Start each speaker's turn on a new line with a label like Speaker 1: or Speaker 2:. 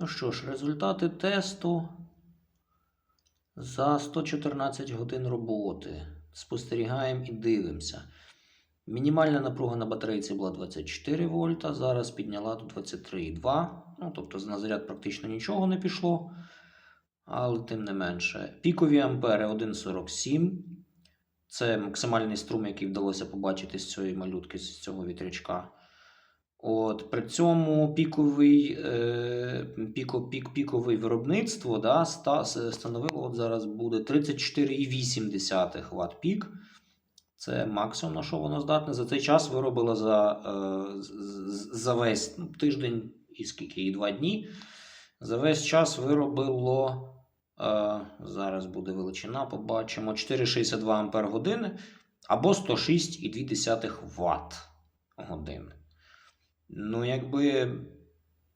Speaker 1: Ну що ж, результати тесту за 114 годин роботи. Спостерігаємо і дивимося. Мінімальна напруга на батарейці була 24 вольта, зараз підняла до 23,2. Ну, тобто на заряд практично нічого не пішло. Але тим не менше. Пікові ампери 1,47. Це максимальний струм, який вдалося побачити з цієї малютки, з цього вітрячка. От, при цьому піковий, е, піко, пік, піковий виробництво да, ста, становило от зараз буде 34,8 Вт пік. Це максимум, на що воно здатне. За цей час виробило за, е, за весь ну, тиждень і скільки, і два дні. За весь час виробило. Е, зараз буде величина, побачимо 4,62 Ампер години або 106,2 Вт години. Ну, якби